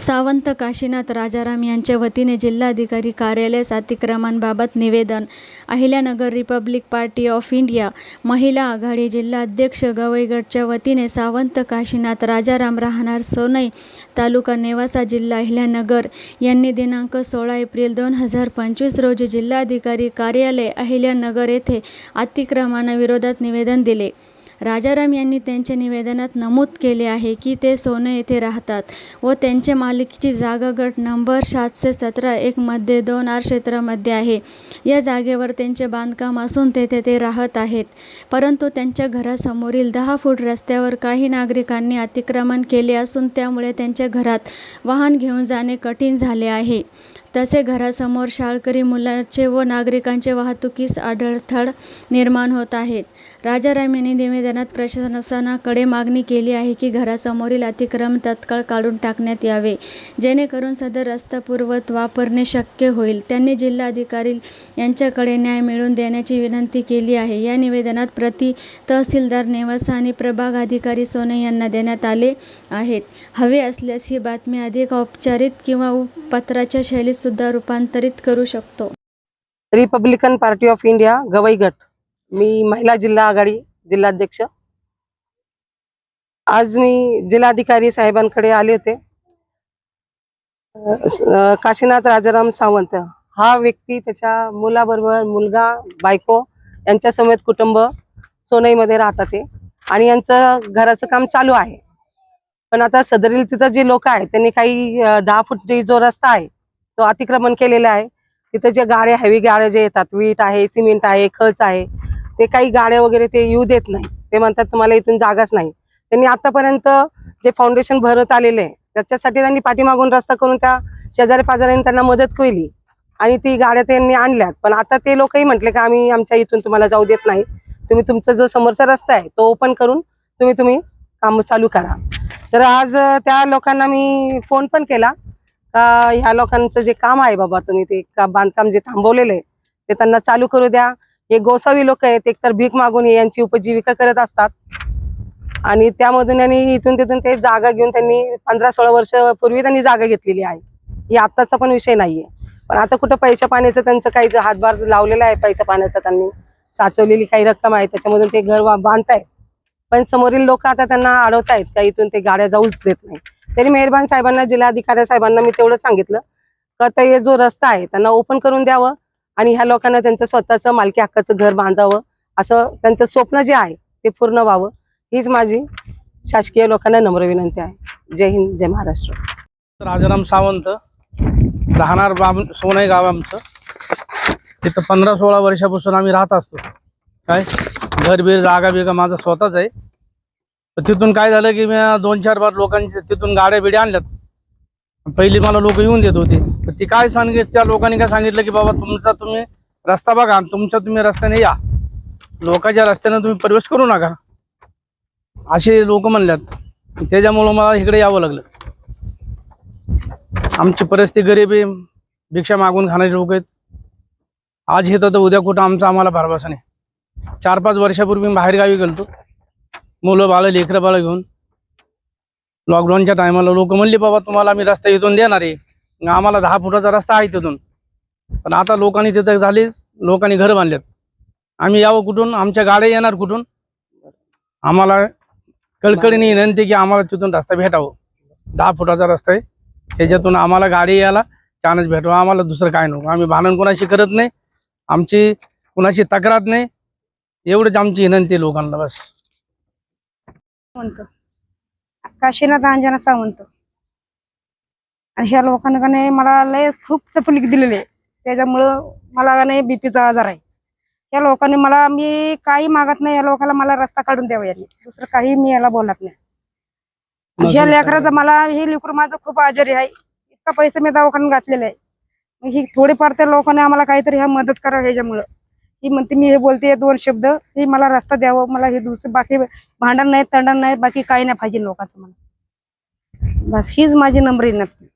सावंत काशीनाथ राजाराम यांच्या वतीने जिल्हाधिकारी कार्यालयास अतिक्रमणाबाबत निवेदन Ahilyanagar Republic Party of India महिला आघाडी जिल्हाध्यक्ष गवईगटच्या वतीने सावंत काशीनाथ राजाराम राहणार सोनई तालुका नेवासा जिल्हा अहिल्यानगर यांनी दिनांक सोळा एप्रिल दोन हजार पंचवीस रोजी जिल्हाधिकारी कार्यालय अहिल्यानगर येथे अतिक्रमणाविरोधात निवेदन दिले. राजाराम यांनी त्यांच्या निवेदनात नमूद केले आहे की ते सोने येथे राहतात व त्यांच्या मालकीची जागा गट नंबर सातशे सतरा एकमध्ये दोन आर क्षेत्रामध्ये आहे. या जागेवर त्यांचे बांधकाम असून तेथे ते राहत आहेत. परंतु त्यांच्या घरासमोरील दहा फूट रस्त्यावर काही नागरिकांनी अतिक्रमण केले असून त्यामुळे त्यांच्या घरात वाहन घेऊन जाणे कठीण झाले आहे. तसे घरासमोर शाळकरी मुलांचे व नागरिकांचे वाहतुकीस अडथळा निर्माण होत आहेत. राजाराम यांनी निवेदनात प्रशासनाकडे मागणी केली आहे की घरासमोरील अतिक्रमण तत्काळ काढून टाकण्यात यावे. जेणेकरून सदर रस्ता पूर्ववत वापरणे शक्य होईल. त्यांनी जिल्हाधिकारी यांच्याकडे न्याय मिळवून देण्याची विनंती केली आहे. या निवेदनात प्रति तहसीलदार नेवासा आणि प्रभाग अधिकारी सोने यांना देण्यात आले आहेत. हवे असल्यास ही बातमी अधिक औपचारिक किंवा पत्राच्या शैलीत सुद्धा रूपांतरित करू शकतो. Republican Party of India Gavai गट. मी महिला जिल्हा आघाडी जिल्हाध्यक्ष. आज मी जिल्हाधिकारी साहेबांकडे आले होते. काशीनाथ राजाराम सावंत हा व्यक्ती त्याच्या मुलाबरोबर मुलगा बायको यांच्या समेत कुटुंब सोनईमध्ये राहतात ते. आणि यांचं घराचं काम चालू आहे. पण आता सदरील तिथं जे लोक आहेत त्यांनी काही दहा फूट जो रस्ता आहे. तो अतिक्रमण केलेलं आहे. तिथं जे गाड्या हेवी गाड्या जे येतात वीट आहे सिमेंट आहे खच आहे ते काही गाड्या वगैरे ते येऊ देत नाही. ते म्हणतात तुम्हाला इथून जागाच नाही. त्यांनी आतापर्यंत जे फाउंडेशन भरत आलेले आहे त्याच्यासाठी त्यांनी पाठीमागून रस्ता करून त्या शेजारी पाजाऱ्यांनी त्यांना मदत केली. आणि ती गाड्या त्यांनी आणल्यात. पण आता ते लोकही म्हटले की आम्ही आमच्या इथून तुम्हाला जाऊ देत नाही. तुम्ही तुमचा जो समोरचा रस्ता आहे तो ओपन करून तुम्ही तुम्ही काम चालू करा. तर आज त्या लोकांना मी फोन पण केला. का ह्या लोकांचं जे काम आहे बाबा तुम्ही ते का बांधकाम जे थांबवलेलं आहे ते त्यांना चालू करू द्या. हे गोसावी लोक आहेत एकतर भीक मागून यांची उपजीविका करत असतात. आणि त्यामधून आणि इथून तिथून ते जागा घेऊन त्यांनी पंधरा सोळा वर्ष पूर्वी त्यांनी जागा घेतलेली आहे. ही आत्ताचा पण विषय नाहीये. पण आता कुठं पैशा पाण्याचं त्यांचं काही हातभार लावलेला आहे पैसा पाण्याचा त्यांनी साचवलेली काही रक्कम आहे त्याच्यामधून ते घर वा- बांधतायत. पण समोरील लोक आता त्यांना अडवतायत का इथून ते गाड्या जाऊच देत नाही तरी मेहरबान साहेबांना जिल्हाधिकारी साहेबांना मी तेवढं सांगितलं. का ते जो रस्ता आहे त्यांना ओपन करून द्यावं आणि ह्या लोकांना त्यांचं स्वतःचं मालकी हक्काचं घर बांधावं. असं त्यांचं स्वप्न जे आहे ते पूर्ण व्हावं. हीच माझी शासकीय लोकांना नम्र विनंती आहे. जय हिंद जय महाराष्ट्र. राजाराम सावंत राहणार बाब सोनय गाव आमचं. तिथं पंधरा सोळा वर्षापासून आम्ही राहत असतो. काय? घर बीर जागा बिगा माझा स्वतःच आहे. तर तिथून काय झालं की मी दोन चार बार लोकांची तिथून गाड्या बिड्या आणल्यात. पहिली मला लोक येऊन देत होते. तर ती काय सांगित त्या लोकांनी काय सांगितलं की बाबा तुमचा तुम्ही रस्ता बघा आणि तुमच्या तुम्ही रस्त्याने या. लोकांच्या रस्त्याने तुम्ही प्रवेश करू नका. असे लोक म्हणल्यात. त्याच्यामुळं मला इकडे यावं लागलं. आमची परिस्थिती गरीब आहे भिक्षा मागून खाणारे लोक आहेत. आज येतं तर उद्या कुठं आमचा आम्हाला भरभासा नाही. चार पाच वर्षापूर्वी मी बाहेरगावी गेलो मुलं बाळं लेकरं बाळं घेऊन. लॉकडाऊनच्या टायमाला लोक म्हणले बाबा तुम्हाला आम्ही रस्ता इथून देणार आहे. मग आम्हाला दहा फुटाचा रस्ता आहे तिथून. पण आता लोकांनी तिथं झालीच लोकांनी घर बांधलेत. आम्ही यावं कुठून? आमच्या गाड्या येणार कुठून? आम्हाला कळकळीने विनंती की आम्हाला तिथून रस्ता भेटावं. दहा फुटाचा रस्ता आहे. त्याच्यातून आम्हाला गाडी यायला चान्स भेटावं. आम्हाला दुसरं काय नको. आम्ही भांडण कोणाशी करत नाही. आमची कुणाशी तक्रार नाही. एवढंच आमची विनंती लोकांना बस. सावंत काशीनाथ अंजना सावंत आणि ह्या लोकांना का नाही मला लय खूप तकलीफ दिलेली आहे. त्याच्यामुळं मला का नाही बीपीचा आजार आहे. या लोकांनी मला मी काही मागत नाही या लोकांना मला रस्ता काढून द्यावा यांनी. दुसरं काही मी याला बोलत नाही. ह्या लेकराचं मला हे लेकरू माझं खूप आजारी आहे. इतका पैसे मी दवाखान्यात घातलेले आहे. मग ही थोडीफार त्या लोकांनी आम्हाला काहीतरी ह्या मदत करावं ह्याच्यामुळं. ही म्हणते मी हे बोलते दोन शब्द हे मला रस्ता द्यावं मला हे दुसरं बाकी भांडण नाही तंडण नाही बाकी काही नाही पाहिजे लोकांचं मला. बस हीच माझी नम्र नक्की